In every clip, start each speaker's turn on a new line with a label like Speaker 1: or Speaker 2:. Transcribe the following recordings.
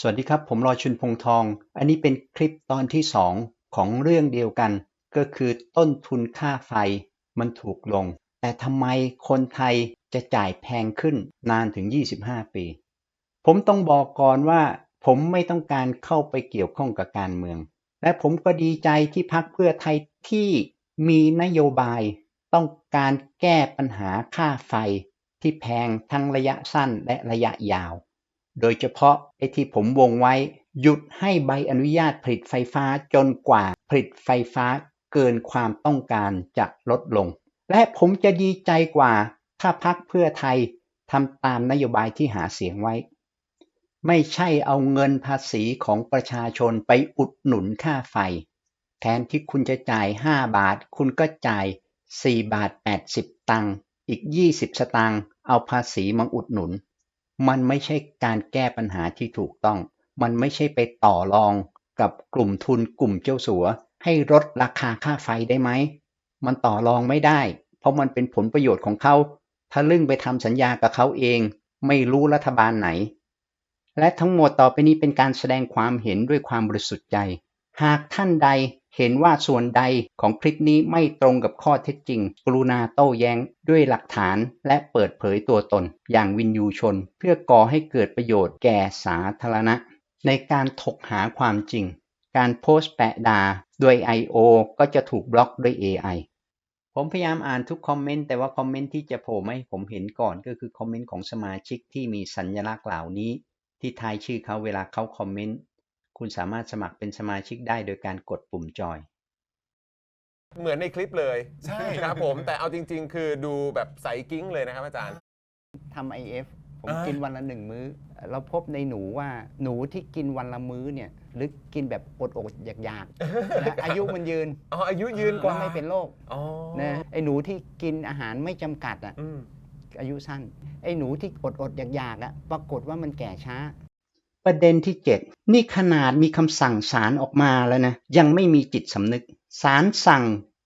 Speaker 1: สวัสดีครับ ผมรอยชุนพงทอง อันนี้เป็นคลิปตอนที่ 2 ของเรื่องเดียวกัน ก็คือต้นทุนค่าไฟมันถูกลง แต่ทำไมคนไทยจะจ่ายแพงขึ้นนานถึง 25 ปี ผมต้องบอกก่อนว่า ผมไม่ต้องการเข้าไปเกี่ยวข้องกับการเมือง และผมก็ดีใจที่พักเพื่อไทยที่มีนโยบาย ต้องการแก้ปัญหาค่าไฟที่แพงทั้งระยะสั้นและระยะยาว โดยเฉพาะไอ้ที่ผมวงไว้ หยุดให้ใบอนุญาตผลิตไฟฟ้าจนกว่าผลิตไฟฟ้าเกินความต้องการจะลดลง และผมจะดีใจกว่าถ้าพักเพื่อไทยทำตามนโยบายที่หาเสียงไว้ ไม่ใช่เอาเงินภาษีของประชาชนไปอุดหนุนค่าไฟ แทนที่คุณจะจ่าย 5 บาท คุณก็จ่าย 4 บาท 80 ตังค์อีก 20 สตางค์เอาภาษีมาอุดหนุน มันไม่ใช่การแก้ปัญหาที่ถูกต้อง มันไม่ใช่ไปต่อรองกับกลุ่มทุนกลุ่มเจ้าสัว ให้ลดราคาค่าไฟได้ไหม มันต่อรองไม่ได้ เพราะมันเป็นผลประโยชน์ของเขาถ้าลึ่งไปทำสัญญากับเขาเอง ไม่รู้รัฐบาลไหน และทั้งหมดต่อไปนี้เป็นการแสดงความเห็นด้วยความบริสุทธิ์ใจ หากท่านใด เห็นว่าส่วนใดของคลิปนี้ไม่ตรงกับข้อเท็จจริง กรุณาโต้แย้งด้วยหลักฐานและเปิดเผยตัวตน อย่างวินยูชน เพื่อก่อให้เกิดประโยชน์แก่สาธารณะ ในการถกหาความจริง การโพสต์แปะดาด้วย I.O. ก็จะถูกบล็อกด้วย AI ผมพยายามอ่านทุกคอมเมนต์แต่ว่าคอมเมนต์ที่จะโผล่มาให้ผมเห็นก่อนก็คือคอมเมนต์ของสมาชิกที่มีสัญลักษณ์เหล่านี้ ที่ทายชื่อเขาเวลาเขาคอมเมนต์ คุณสามารถสมัครเป็นสมาชิกได้โดยการกดปุ่มจอย
Speaker 2: เหมือนในคลิปเลย
Speaker 3: ใช่
Speaker 2: ครับผม แต่เอาจริง ๆ คือดูแบบใสกิ้งเลยนะครับอาจารย์
Speaker 4: ทำ IF ผม
Speaker 2: อ่ากิ
Speaker 4: กินวันละหนึ่งมื้อ เราพบในหนูว่าหนูที่กินวันละมื้อเนี่ย หรือกินแบบอดอดๆอยากๆนะอายุมันยืน
Speaker 2: อ๋ออายุยืนกว่า
Speaker 4: แล้วไม่เป็นโรค
Speaker 2: อ๋อ
Speaker 4: นะไอ้หนูที่กินอาหารไม่จำกัดอะ
Speaker 2: อืม
Speaker 4: อายุสั้น ไอ้หนูที่อดอดๆอยากๆอะปรากฏว่ามันแก่ช้า
Speaker 1: ประเด็นที่ 7 นี่ขนาดมีคำสั่งศาลออกมาแล้วนะ ยังไม่มีจิตสำนึกศาลสั่ง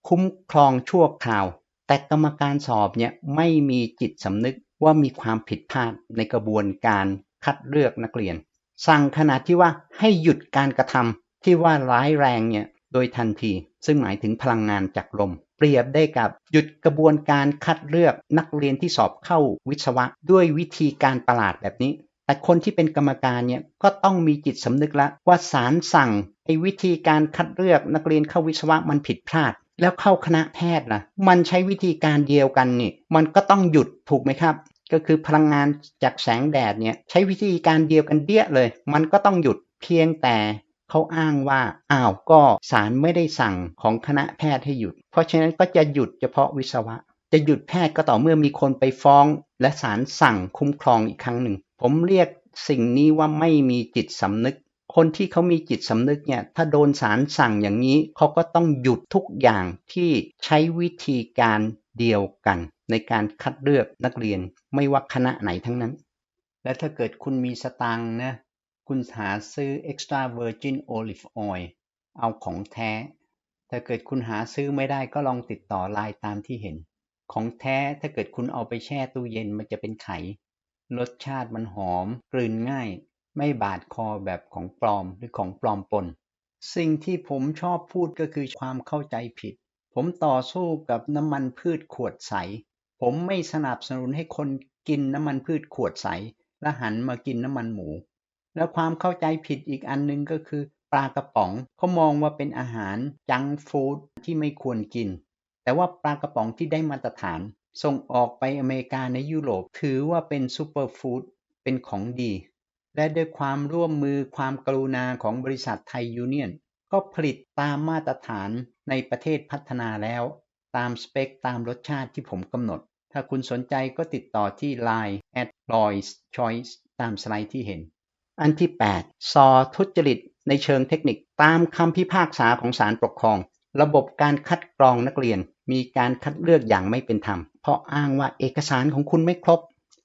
Speaker 1: คุ้มครองชั่วคราว แต่กรรมการสอบเนี่ยไม่มีจิตสำนึกว่ามีความผิดพลาดในกระบวนการคัดเลือกนักเรียน สั่งขนาดที่ว่าให้หยุดการกระทำที่ว่าร้ายแรงเนี่ยโดยทันที ซึ่งหมายถึงพลังงานจากลม เปรียบได้กับหยุดกระบวนการคัดเลือกนักเรียนที่สอบเข้าวิศวะ ด้วยวิธีการประหลาดแบบนี้ แต่คนที่เป็นกรรมการเนี่ยก็ต้องมีจิตสำนึกละว่าศาลสั่งไอ้วิธีการคัดเลือกนักเรียนเข้าวิศวะมันผิดพลาด แล้วเข้าคณะแพทย์ล่ะ มันใช้วิธีการเดียวกันนี่มันก็ต้องหยุดถูกไหมครับ ก็คือพลังงานจากแสงแดดเนี่ยใช้วิธีการเดียวกันเดี้ยเลย มันก็ต้องหยุดเพียงแต่เขาอ้างว่าอ้าวก็ศาลไม่ได้สั่งของคณะแพทย์ให้หยุด เพราะฉะนั้นก็จะหยุดเฉพาะวิศวะ จะหยุดแพทย์ก็ต่อเมื่อมีคนไปฟ้อง และศาลสั่งคุ้มครองอีกครั้งหนึ่ง ผมเรียกสิ่งนี้ว่าไม่มีจิตสำนึก คนที่เขามีจิตสำนึกเนี่ย ถ้าโดนศาลสั่งอย่างนี้ เขาก็ต้องหยุดทุกอย่างที่ใช้วิธีการเดียวกัน ในการคัดเลือกนักเรียนไม่ว่าคณะไหนทั้งนั้น และถ้าเกิดคุณมีสตังค์นะ คุณหาซื้อ extra virgin olive oil เอาของแท้ ถ้าเกิดคุณหาซื้อไม่ได้ก็ลองติดต่อไลน์ตามที่เห็น ของแท้ถ้าเกิดคุณเอาไปแช่ตู้เย็นมันจะเป็นไข รสชาติมันหอมกลืนง่าย ไม่บาดคอแบบของปลอมหรือของปลอมปน สิ่งที่ผมชอบพูดก็คือความเข้าใจผิด ผมต่อสู้กับน้ำมันพืชขวดใส ผมไม่สนับสนุนให้คนกินน้ำมันพืชขวดใส และหันมากินน้ำมันหมู แล้วความเข้าใจผิดอีกอันหนึงก็คือ ปลากระป๋องเขามองว่าเป็นอาหารจังฟู้ดที่ไม่ควรกิน แต่ว่าปลากระป๋องที่ได้มาตรฐาน ส่งออกไปอเมริกาในยุโรป ถือว่าเป็นซูเปอร์ฟู้ด เป็นของดี และด้วยความร่วมมือความกรุณาของบริษัทไทยยูเนียน ก็ผลิตตามมาตรฐานในประเทศพัฒนาแล้ว ตามสเปคตามรสชาติที่ผมกำหนด ถ้าคุณสนใจก็ติดต่อที่ Line at Roy's Choice ตามสไลด์ที่เห็น อันที่ 8 ซอทุจริตในเชิงเทคนิคตามคำพิพากษาของศาลปกครอง ระบบการคัดกรองนักเรียน มีการคัดเลือกอย่างไม่เป็นธรรม เพราะอ้างว่าเอกสารของคุณไม่ครบ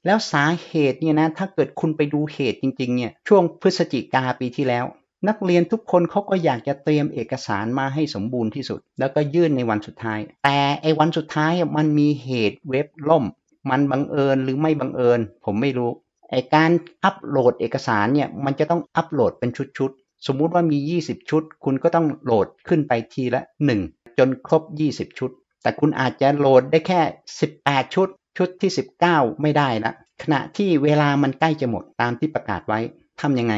Speaker 1: แล้วสาเหตุเนี่ยนะถ้าเกิดคุณไปดูเหตุจริงๆเนี่ยช่วงพฤศจิกาปีที่แล้ว นักเรียนทุกคนเขาก็อยากจะเตรียมเอกสารมาให้สมบูรณ์ที่สุด แล้วก็ยื่นในวันสุดท้าย แต่ไอ้วันสุดท้ายมันมีเหตุเว็บล่ม มันบังเอิญหรือไม่บังเอิญ ผมไม่รู้ไอการอัปโหลดเอกสารเนี่ยมันจะต้องอัปโหลดเป็นชุดๆ สมมุติว่ามี 20 ชุด คุณก็ต้องโหลดขึ้นไปทีละ 1 จนครบ 20 ชุด แต่คุณอาจจะโหลดได้แค่ 18 ชุด ชุดที่ 19 ไม่ได้ละขณะที่เวลามันใกล้จะหมดตามที่ประกาศไว้ทำยังไง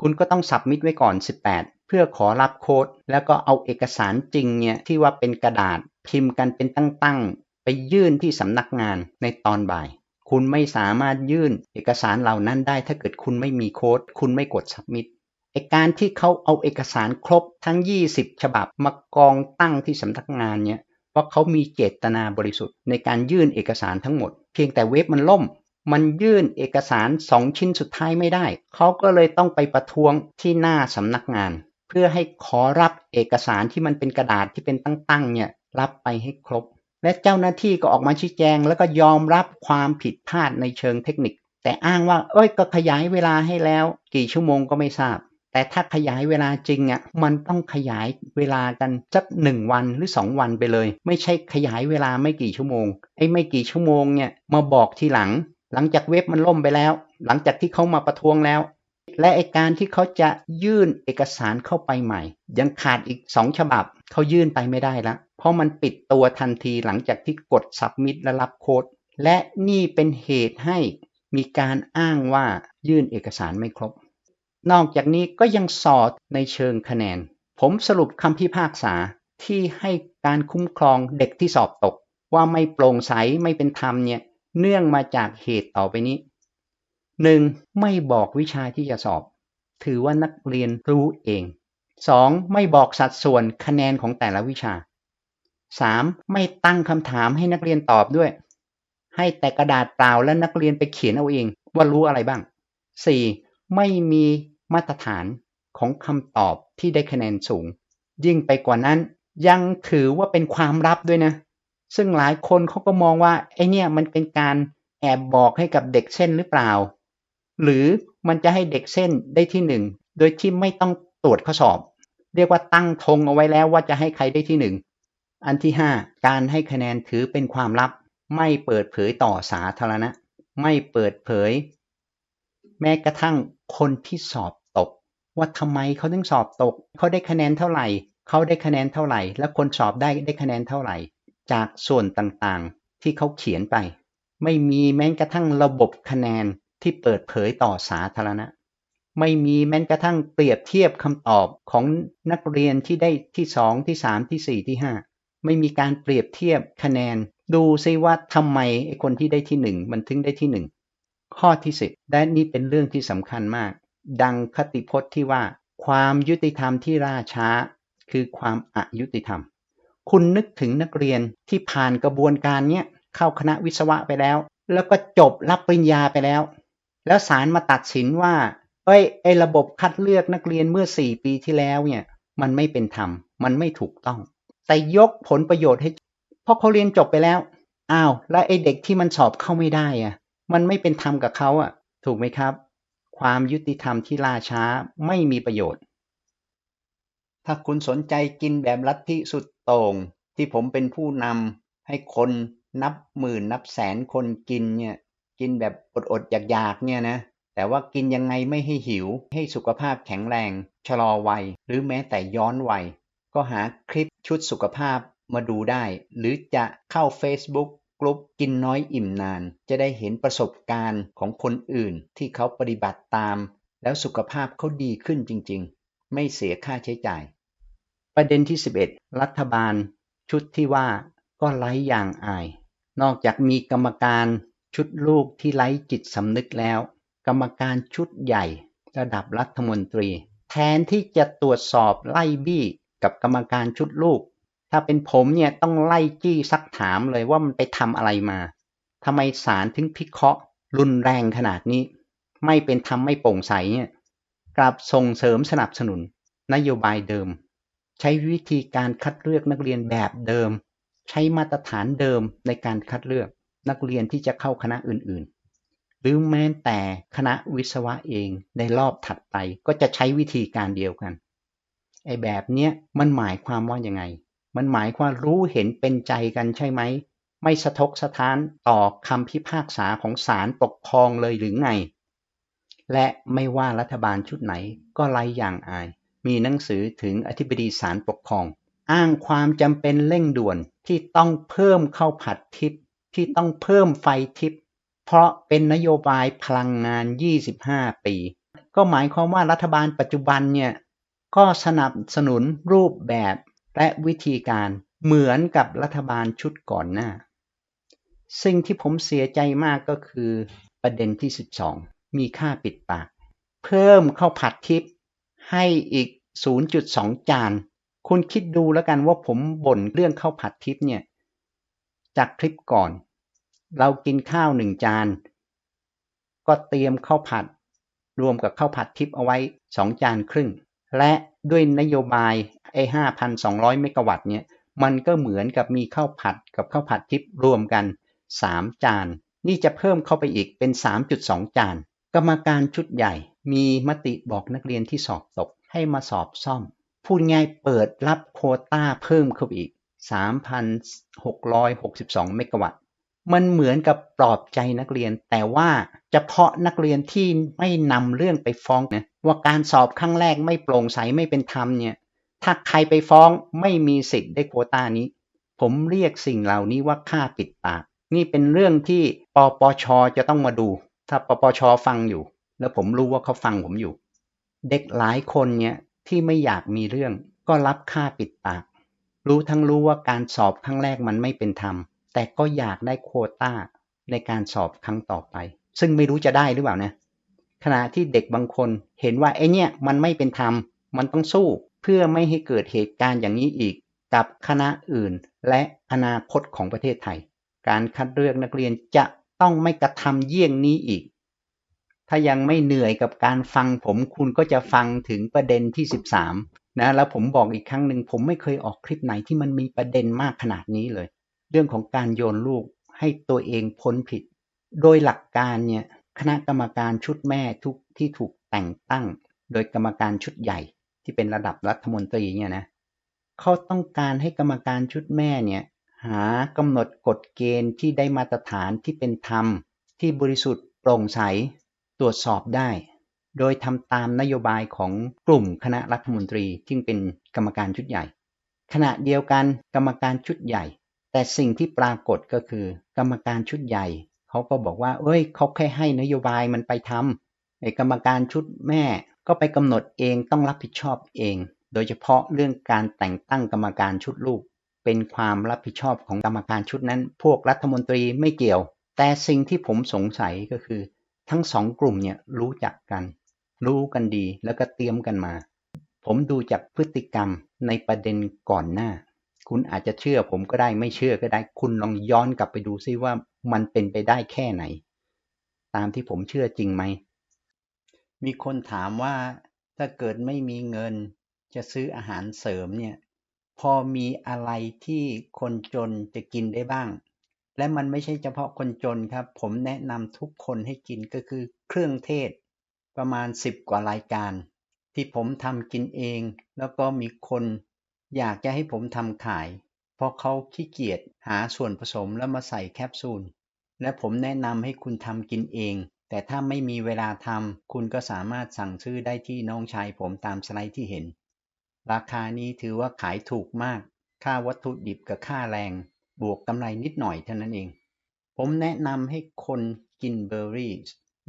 Speaker 1: คุณก็ต้องสับมิดไว้ก่อน 18 เพื่อขอรับโค้ด แล้วก็เอาเอกสารจริงเนี่ยที่ว่าเป็นกระดาษพิมพ์กันเป็นตั้งๆ ไปยื่นที่สำนักงานในตอนบ่าย คุณไม่สามารถยื่นเอกสารเหล่านั้นได้ ถ้าเกิดคุณไม่มีโค้ด คุณไม่กด submit ไอการที่เขาเอาเอกสารครบทั้ง 20 ฉบับมากองตั้งที่สำนักงานเนี่ย ราะเขามีเจตนาบริสุทธิ์ในการยื่นเอกสารทั้งหมด เพียงแต่เว็บมันล่ม มันยื่นเอกสาร2ชิ้นสุดท้ายไม่ได้ เขาก็เลยต้องไปประท้วงที่หน้าสำนักงาน เพื่อให้ขอรับเอกสารที่มันเป็นกระดาษที่เป็นตั้งๆเนี่ยรับไปให้ครบ และเจ้าหน้าที่ก็ออกมาชี้แจง แล้วก็ยอมรับความผิดพลาดในเชิงเทคนิค แต่อ้างว่าเอ้ยก็ขยายเวลาให้แล้ว กี่ชั่วโมงก็ไม่ทราบ แต่ถ้าขยายเวลาจริงอะมันต้องขยายเวลากันสักหนึ่งวันหรือ2วันไปเลย ไม่ใช่ขยายเวลาไม่กี่ชั่วโมงไอ้ไม่กี่ชั่วโมงเนี่ยมาบอกทีหลัง หลังจากเว็บมันล่มไปแล้ว หลังจากที่เขามาประท้วงแล้ว และไอการที่เขาจะยื่นเอกสารเข้าไปใหม่ ยังขาดอีก2ฉบับเขายื่นไปไม่ได้แล้วเพราะมันปิดตัวทันทีหลังจากที่กด submit และรับโค้ดและนี่เป็นเหตุให้มีการอ้างว่ายื่นเอกสารไม่ครบ นอกจากนี้ก็ยังสอดในเชิงคะแนน ผมสรุปคำพิพากษาที่ให้การคุ้มครองเด็กที่สอบตก ว่าไม่โปร่งใสไม่เป็นธรรมเนี่ยเนื่องมาจากเหตุต่อไปนี้ 1. ไม่บอกวิชาที่จะสอบ ถือว่านักเรียนรู้เอง 2. ไม่บอกสัดส่วนคะแนนของแต่ละวิชา 3. ไม่ตั้งคำถามให้นักเรียนตอบด้วย ให้แต่กระดาษเปล่าและนักเรียนไปเขียนเอาเองว่ารู้อะไรบ้าง 4. ไม่มี มาตรฐานของคำตอบที่ได้คะแนนสูง ยิ่งไปกว่านั้นยังถือว่าเป็นความลับด้วยนะ ซึ่งหลายคนเขาก็มองว่าไอเนี่ยมันเป็นการแอบบอกให้กับเด็กเส้นหรือเปล่า หรือมันจะให้เด็กเส้นได้ที่หนึ่งโดยที่ไม่ต้องตรวจข้อสอบ เรียกว่าตั้งธงเอาไว้แล้วว่าจะให้ใครได้ที่หนึ่งอันที่ 5 การให้คะแนนถือเป็นความลับ ไม่เปิดเผยต่อสาธารณะ ไม่เปิดเผย แม้กระทั่งคนที่สอบ ว่าทำไมเขาถึงสอบตก เขาได้คะแนนเท่าไหร่ เขาได้คะแนนเท่าไหร่ และคนสอบได้ได้คะแนนเท่าไหร่ จากส่วนต่างๆ ที่เขาเขียนไป ไม่มีแม้กระทั่งระบบคะแนนที่เปิดเผยต่อสาธารณะ ไม่มีแม้กระทั่งเปรียบเทียบคำตอบของนักเรียนที่ได้ที่2ที่3ที่4ที่5ไม่มีการเปรียบเทียบคะแนน ดูซิว่าทำไมไอ้คนที่ได้ที่1มันถึงได้ที่1ข้อที่10และนี่เป็นเรื่องที่สำคัญมาก ดังคติพจน์ที่ว่า ความยุติธรรมที่ล่าช้า คือความอายุติธรรม คุณนึกถึงนักเรียนที่ผ่านกระบวนการเนี้ยเข้าคณะวิศวะไปแล้ว แล้วก็จบรับปริญญาไปแล้ว แล้วศาลมาตัดสินว่า เอ้ยไอ้ระบบคัดเลือกนักเรียนเมื่อ4ปีที่แล้วเนี่ยมันไม่เป็นธรรม มันไม่ถูกต้อง แต่ยกผลประโยชน์ให้เพราะเขาเรียนจบไปแล้ว อ้าว แล้วไอ้เด็กที่มันสอบเข้าไม่ได้อะมันไม่เป็นธรรมกับเขาอะถูกไหมครับ ความยุติธรรมที่ล่าช้าไม่มีประโยชน์ ถ้าคุณสนใจกินแบบลัทธิสุดโต่งที่ผมเป็นผู้นำให้คนนับหมื่นนับแสนคนกินเนี่ยกินแบบอดๆอยากๆเนี่ยนะแต่ว่ากินยังไงไม่ให้หิว ให้สุขภาพแข็งแรง ชะลอวัย หรือแม้แต่ย้อนวัย ก็หาคลิปชุดสุขภาพมาดูได้ หรือจะเข้า Facebook กลุ่มกินน้อยอิ่มนาน จะได้เห็นประสบการณ์ของคนอื่นที่เขาปฏิบัติตาม แล้วสุขภาพเขาดีขึ้นจริง ๆ ไม่เสียค่าใช้จ่าย ประเด็นที่ 11 รัฐบาล ชุดที่ว่าก็ไร้อย่างอาย นอกจากมีกรรมการชุดลูกที่ไร้จิตสำนึกแล้ว กรรมการชุดใหญ่ระดับรัฐมนตรี แทนที่จะตรวจสอบไล่บี้กับกรรมการชุดลูก ถ้าเป็นผมเนี่ยต้องไล่จี้ซักถามเลยว่ามันไปทำอะไรมาทำไมศาลถึงพิเคราะห์ รุนแรงขนาดนี้ ไม่เป็นธรรมไม่โปร่งใสเนี่ยกลับส่งเสริมสนับสนุน นโยบายเดิม ใช้วิธีการคัดเลือกนักเรียนแบบเดิม ใช้มาตรฐานเดิมในการคัดเลือกนักเรียนที่จะเข้าคณะอื่นๆ หรือแม้แต่คณะวิศวะเองในรอบถัดไปก็จะใช้วิธีการเดียวกันไอ้แบบเนี้ยมันหมายความว่ายังไง มันหมายความรู้เห็นเป็นใจกันใช่ไหม ไม่สะทกสะท้านต่อคำพิพากษาของศาลปกครองเลยหรือไง และไม่ว่ารัฐบาลชุดไหนก็ไรอย่างอาย มีหนังสือถึงอธิบดีศาลปกครอง อ้างความจำเป็นเร่งด่วนที่ต้องเพิ่มเข้าผัดทิพย์ที่ต้องเพิ่มไฟทิพย์เพราะเป็นนโยบายพลังงาน 25 ปี ก็หมายความว่ารัฐบาลปัจจุบันเนี่ยก็สนับสนุนรูปแบบ และวิธีการเหมือนกับรัฐบาลชุดก่อนหน้า สิ่งที่ผมเสียใจมากก็คือประเด็นที่ 12 มีค่าปิดปาก เพิ่มข้าวผัดทิพย์ให้อีก 0.2 จาน คุณคิดดูแล้วกันว่าผมบ่นเรื่องข้าวผัดทิพย์เนี่ย จากคลิปก่อน เรากินข้าวหนึ่งจาน ก็เตรียมข้าวผัด รวมกับข้าวผัดทิพย์เอาไว้2จานครึ่ง และด้วยนโยบายไอ้5,200เมกะวัตต์เนี่ยมันก็เหมือนกับมีข้าวผัดกับข้าวผัดทิพย์รวมกัน 3 จาน นี่จะเพิ่มเข้าไปอีกเป็น 3.2 จาน กรรมการชุดใหญ่มีมติบอกนักเรียนที่สอบตกให้มาสอบซ่อม พูดง่ายเปิดรับโคต้าเพิ่มเข้าไปอีก 3,662 เมกะวัตต์ มันเหมือนกับปลอบใจนักเรียน แต่ว่าเฉพาะนักเรียนที่ไม่นำเรื่องไปฟ้องนะว่าการสอบครั้งแรกไม่โปร่งใสไม่เป็นธรรมเนี่ย ถ้าใครไปฟ้องไม่มีสิทธิ์ได้โควต้านี้ ผมเรียกสิ่งเหล่านี้ว่าค่าปิดปาก นี่เป็นเรื่องที่ปปชจะต้องมาดู ถ้าปปชฟังอยู่ แล้วผมรู้ว่าเขาฟังผมอยู่ เด็กหลายคนเนี่ยที่ไม่อยากมีเรื่องก็รับค่าปิดปาก รู้ทั้งรู้ว่าการสอบครั้งแรกมันไม่เป็นธรรม แต่ก็อยากได้โควต้าในการสอบครั้งต่อไป ซึ่งไม่รู้จะได้หรือเปล่านะขณะที่เด็กบางคนเห็นว่าไอเนี่ยมันไม่เป็นธรรมมันต้องสู้เพื่อไม่ให้เกิดเหตุการณ์อย่างนี้อีก กับคณะอื่น และอนาคตของประเทศไทย การคัดเลือกนักเรียนจะต้องไม่กระทำเยี่ยงนี้อีก ถ้ายังไม่เหนื่อยกับการฟังผมคุณก็จะฟังถึงประเด็นที่ 13นะแล้วผมบอกอีกครั้งหนึ่งผมไม่เคยออกคลิปไหนที่มันมีประเด็นมากขนาดนี้เลย เรื่องของการโยนลูกให้ตัวเองพ้นผิด โดยหลักการเนี่ยคณะกรรมการชุดแม่ทุกที่ถูกแต่งตั้ง โดยกรรมการชุดใหญ่ที่เป็นระดับรัฐมนตรีเนี่ยนะเขาต้องการให้กรรมการชุดแม่เนี่ยหากำหนดกฎเกณฑ์ที่ได้มาตรฐานที่เป็นธรรม ที่บริสุทธิ์โปร่งใสตรวจสอบได้ โดยทำตามนโยบายของกลุ่มคณะรัฐมนตรีซึ่เป็นกรรมการชุดใหญ่ ขณะเดียวกันกรรมการชุดใหญ่ แต่สิ่งที่ปรากฏก็คือ กรรมการชุดใหญ่เขาก็บอกว่า เอ้ยเขาแค่ให้นโยบายมันไปทำไอ้กรรมการชุดแม่ก็ไปกำหนดเองต้องรับผิดชอบเอง โดยเฉพาะเรื่องการแต่งตั้งกรรมการชุดลูก เป็นความรับผิดชอบของกรรมการชุดนั้น พวกรัฐมนตรีไม่เกี่ยว แต่สิ่งที่ผมสงสัยก็คือ ทั้งสองกลุ่มเนี่ยรู้จักกัน รู้กันดีแล้วก็เตรียมกันมา ผมดูจากพฤติกรรมในประเด็นก่อนหน้า คุณอาจจะเชื่อผมก็ได้ไม่เชื่อก็ได้ คุณลองย้อนกลับไปดูซิว่ามันเป็นไปได้แค่ไหน ตามที่ผมเชื่อจริงไหม มีคนถามว่าถ้าเกิดไม่มีเงินจะซื้ออาหารเสริมเนี่ย พอมีอะไรที่คนจนจะกินได้บ้าง และมันไม่ใช่เฉพาะคนจนครับ ผมแนะนำทุกคนให้กินก็คือเครื่องเทศ ประมาณ 10 กว่ารายการ ที่ผมทำกินเอง แล้วก็มีคน อยากจะให้ผมทำขาย เพราะเขาขี้เกียจหาส่วนผสมแล้วมาใส่แคปซูล และผมแนะนำให้คุณทำกินเอง แต่ถ้าไม่มีเวลาทำคุณก็สามารถสั่งซื้อได้ที่น้องชายผมตามสไลด์ที่เห็น ราคานี้ถือว่าขายถูกมาก ค่าวัตถุดิบกับค่าแรง บวกกำไรนิดหน่อยเท่านั้นเอง ผมแนะนำให้คนกินเบอร์รี่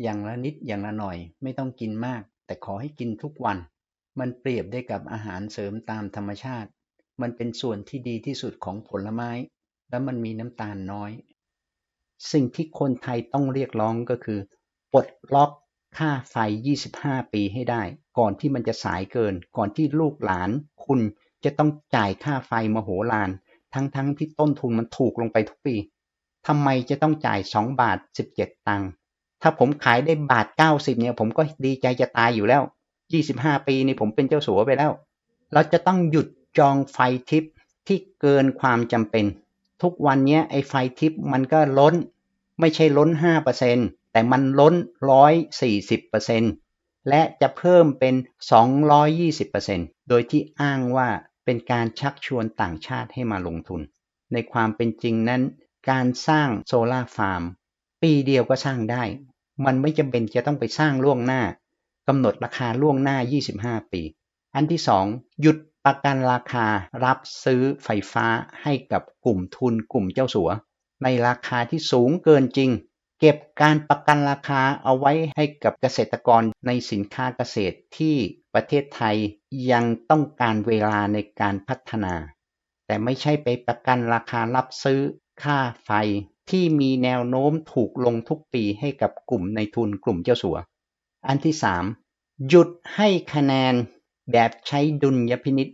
Speaker 1: อย่างละนิดอย่างละหน่อย ไม่ต้องกินมาก แต่ขอให้กินทุกวัน มันเปรียบได้กับอาหารเสริมตามธรรมชาติ มันเป็นส่วนที่ดีที่สุดของผลไม้ และมันมีน้ำตาลน้อย สิ่งที่คนไทยต้องเรียกร้องก็คือ ปลดล็อกค่าไฟ 25 ปีให้ได้ ก่อนที่มันจะสายเกิน ก่อนที่ลูกหลาน คุณจะต้องจ่ายค่าไฟมโหฬาร ทั้งๆทที่ต้นทุนมันถูกลงไปทุกปีทำไมจะต้องจ่าย 2 บาท 17 ตังค์ ถ้าผมขายได้บาท 90 เนี่ย ผมก็ดีใจจะตายอยู่แล้ว 25ปีนี่ผมเป็นเจ้าสัวไปแล้ว เราจะต้องหยุดจองไฟทิปที่เกินความจำเป็น ทุกวันนี้ไอ้ไฟทิปมันก็ล้น ไม่ใช่ล้น5%แต่มันล้น140%และจะเพิ่มเป็น220%โดยที่อ้างว่าเป็นการชักชวนต่างชาติให้มาลงทุน ในความเป็นจริงนั้น การสร้างโซลาร์ฟาร์มปีเดียวก็สร้างได้ มันไม่จำเป็นจะต้องไปสร้างล่วงหน้า กำหนดราคาล่วงหน้า 25 ปี อันที่สองหยุดประกันราคารับซื้อไฟฟ้าให้กับกลุ่มทุนกลุ่มเจ้าสัว ในราคาที่สูงเกินจริง เก็บการประกันราคาเอาไว้ให้กับเกษตรกรในสินค้าเกษตรที่ประเทศไทยยังต้องการเวลาในการพัฒนา แต่ไม่ใช่ไปประกันราคารับซื้อค่าไฟที่มีแนวโน้มถูกลงทุกปีให้กับกลุ่มในทุนกลุ่มเจ้าสัว อันที่3 หยุดให้คะแนนแบบใช้ดุลยพินิษ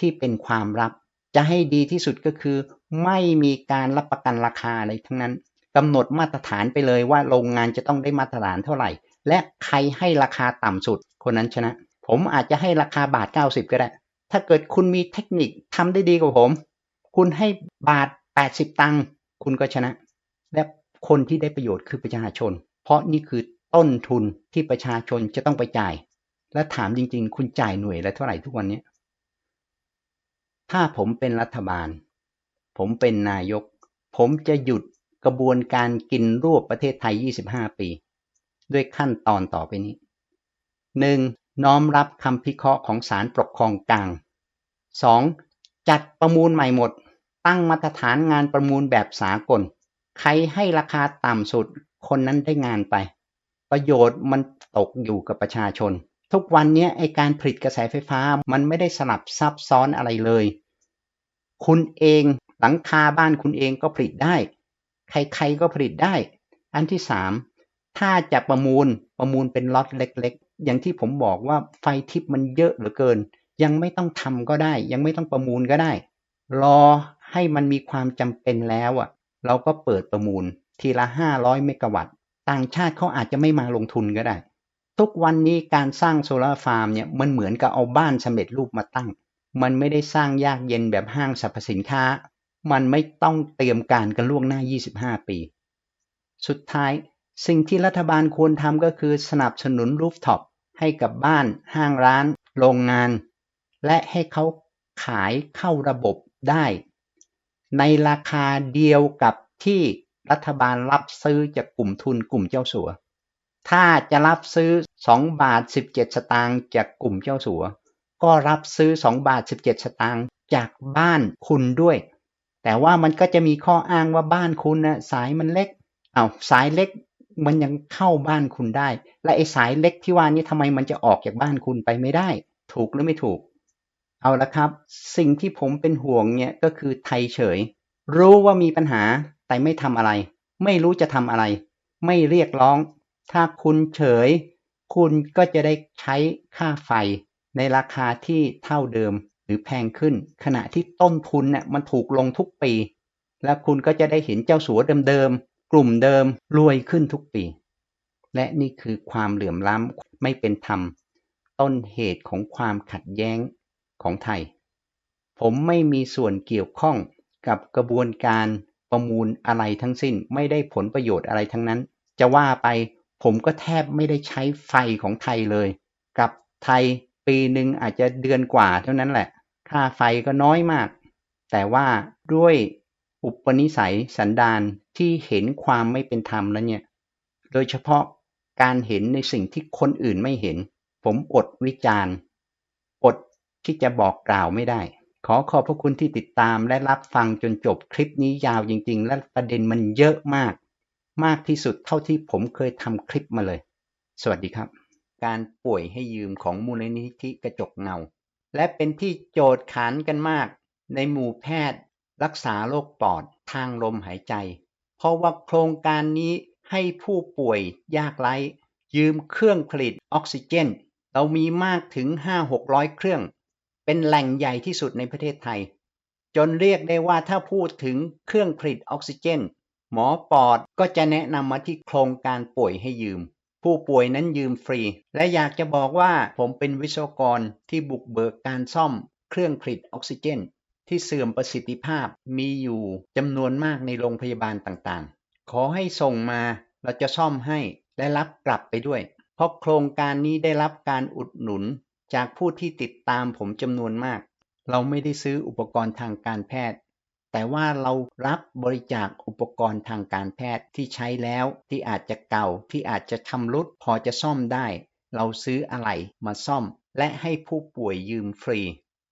Speaker 1: ที่เป็นความลับ จะให้ดีที่สุดก็คือ ไม่มีการรับประกันราคาอะไรทั้งนั้นกำหนดมาตรฐานไปเลยว่าโรงงานจะต้องได้มาตรฐานเท่าไหร่ และใครให้ราคาต่ำสุด คนนั้นชนะ ผมอาจจะให้ราคาบาท 90 ก็ได้ ถ้าเกิดคุณมีเทคนิคทำได้ดีกว่าผม คุณให้บาท 80 ตังค์คุณก็ชนะ และคนที่ได้ประโยชน์คือประชาชน เพราะนี่คือต้นทุนที่ประชาชนจะต้องไปจ่าย และถามจริง ๆ คุณจ่ายหน่วยละเท่าไหร่ทุกวันนี้ ถ้าผมเป็นรัฐบาล ผมเป็นนายก ผมจะหยุดกระบวนการกินรวบประเทศไทย 25 ปี ด้วยขั้นตอนต่อไปนี้ 1. น้อมรับคำพิเคราะห์ของศาลปกครองกลาง 2. จัดประมูลใหม่หมด ตั้งมาตรฐานงานประมูลแบบสากล ใครให้ราคาต่ำสุด คนนั้นได้งานไป ประโยชน์มันตกอยู่กับประชาชน ทุกวันนี้ไอการผลิตกระแสไฟฟ้ามันไม่ได้สลับซับซ้อนอะไรเลย คุณเองหลังคาบ้านคุณเองก็ผลิตได้ ใครๆก็ผลิตได้ อันที่สามถ้าจะประมูลประมูลเป็นล็อตเล็ก ๆ อย่างที่ผมบอกว่าไฟทิพมันเยอะเหลือเกิน ยังไม่ต้องทำก็ได้ ยังไม่ต้องประมูลก็ได้ รอให้มันมีความจำเป็นแล้วอะ เราก็เปิดประมูล ทีละ500เมกะวัตต์ ต่างชาติเขาอาจจะไม่มาลงทุนก็ได้ ทุกวันนี้การสร้างโซลาร์ฟาร์มเนี่ยมันเหมือนกับเอาบ้านสำเร็จรูปมาตั้ง มันไม่ได้สร้างยากเย็นแบบห้างสรรพสินค้า มันไม่ต้องเตรียมการกันล่วงหน้า 25 ปี สุดท้ายสิ่งที่รัฐบาลควรทำก็คือสนับสนุนรูฟท็อปให้กับบ้าน ห้างร้าน โรงงาน และให้เขาขายเข้าระบบได้ ในราคาเดียวกับที่รัฐบาลรับซื้อจากกลุ่มทุนกลุ่มเจ้าสัว ถ้าจะรับซื้อ 2 บาท 17 สตางค์จากกลุ่มเจ้าสัว ก็รับซื้อ 2 บาท 17 สตางค์จากบ้านคุณด้วย แต่ว่ามันก็จะมีข้ออ้างว่าบ้านคุณนะสายมันเล็กเอาสายเล็กมันยังเข้าบ้านคุณได้ และไอ้สายเล็กที่ว่านี้ทำไมมันจะออกจากบ้านคุณไปไม่ได้ ถูกหรือไม่ถูก เอาละครับ สิ่งที่ผมเป็นห่วงเนี่ยก็คือไทยเฉย รู้ว่ามีปัญหาแต่ไม่ทำอะไร ไม่รู้จะทำอะไร ไม่เรียกร้อง ถ้าคุณเฉย คุณก็จะได้ใช้ค่าไฟในราคาที่เท่าเดิมหรือแพงขึ้น ขณะที่ต้นทุนเนี่ยมันถูกลงทุกปี และคุณก็จะได้เห็นเจ้าสัวเดิมๆกลุ่มเดิมรวยขึ้นทุกปี และนี่คือความเหลื่อมล้ำไม่เป็นธรรม ต้นเหตุของความขัดแย้งของไทย ผมไม่มีส่วนเกี่ยวข้องกับกระบวนการประมูลอะไรทั้งสิ้น ไม่ได้ผลประโยชน์อะไรทั้งนั้น จะว่าไป ผมก็แทบไม่ได้ใช้ไฟของไทยเลย กับไทยปีหนึ่งอาจจะเดือนกว่าเท่านั้นแหละ ค่าไฟก็น้อยมาก แต่ว่าด้วยอุปนิสัยสันดานที่เห็นความไม่เป็นธรรมแล้วเนี่ย โดยเฉพาะการเห็นในสิ่งที่คนอื่นไม่เห็น ผมอดวิจารณ์ อดที่จะบอกกล่าวไม่ได้ ขอขอบพระคุณที่ติดตามและรับฟังจนจบคลิปนี้ยาวจริง ๆ และประเด็นมันเยอะมาก มากที่สุดเท่าที่ผมเคยทำคลิปมาเลย สวัสดีครับ การป่วยให้ยืมของมูลนิธิกระจกเงา และเป็นที่โจทย์ขานกันมาก ในหมู่แพทย์ รักษาโรคปอดทางลมหายใจ เพราะว่าโครงการนี้ให้ผู้ป่วยยากไร้ ยืมเครื่องผลิตออกซิเจน เรามีมากถึง 5-600 เครื่อง เป็นแหล่งใหญ่ที่สุดในประเทศไทย จนเรียกได้ว่าถ้าพูดถึงเครื่องผลิตออกซิเจน หมอปอดก็จะแนะนำมาที่โครงการป่วยให้ยืม ผู้ป่วยนั้นยืมฟรี และอยากจะบอกว่าผมเป็นวิศวกรที่บุกเบิกการซ่อม เครื่องผลิตออกซิเจน ที่เสื่อมประสิทธิภาพมีอยู่จำนวนมากในโรงพยาบาลต่างๆ ขอให้ส่งมาเราจะซ่อมให้และรับกลับไปด้วย เพราะโครงการนี้ได้รับการอุดหนุนจากผู้ที่ติดตามผมจำนวนมาก เราไม่ได้ซื้ออุปกรณ์ทางการแพทย์ แต่ว่าเรารับบริจาคอุปกรณ์ทางการแพทย์ที่ใช้แล้วที่อาจจะเก่าที่อาจจะชำรุดพอจะซ่อมได้ เราซื้ออะไรมาซ่อม และให้ผู้ป่วยยืมฟรี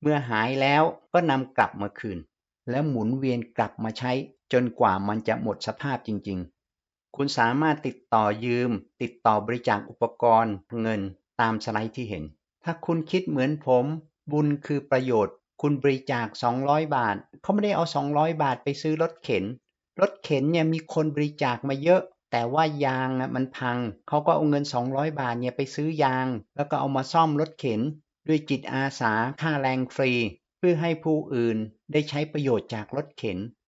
Speaker 1: เมื่อหายแล้วก็นำกลับมาคืน แล้วหมุนเวียนกลับมาใช้ จนกว่ามันจะหมดสภาพจริง ๆ คุณสามารถติดต่อยืม ติดต่อบริจาคอุปกรณ์ เงินตามสไลด์ที่เห็น ถ้าคุณคิดเหมือนผม บุญคือประโยชน์ คุณบริจาค200บาทเขาไม่ได้เอา200บาทไปซื้อรถเข็น รถเข็นเนี่ยมีคนบริจาคมาเยอะ แต่ว่ายางอะมันพังเขาก็เอาเงิน200บาทเนี่ยไปซื้อยาง แล้วก็เอามาซ่อมรถเข็น ด้วยจิตอาสาค่าแรงฟรี เพื่อให้ผู้อื่นได้ใช้ประโยชน์จากรถเข็น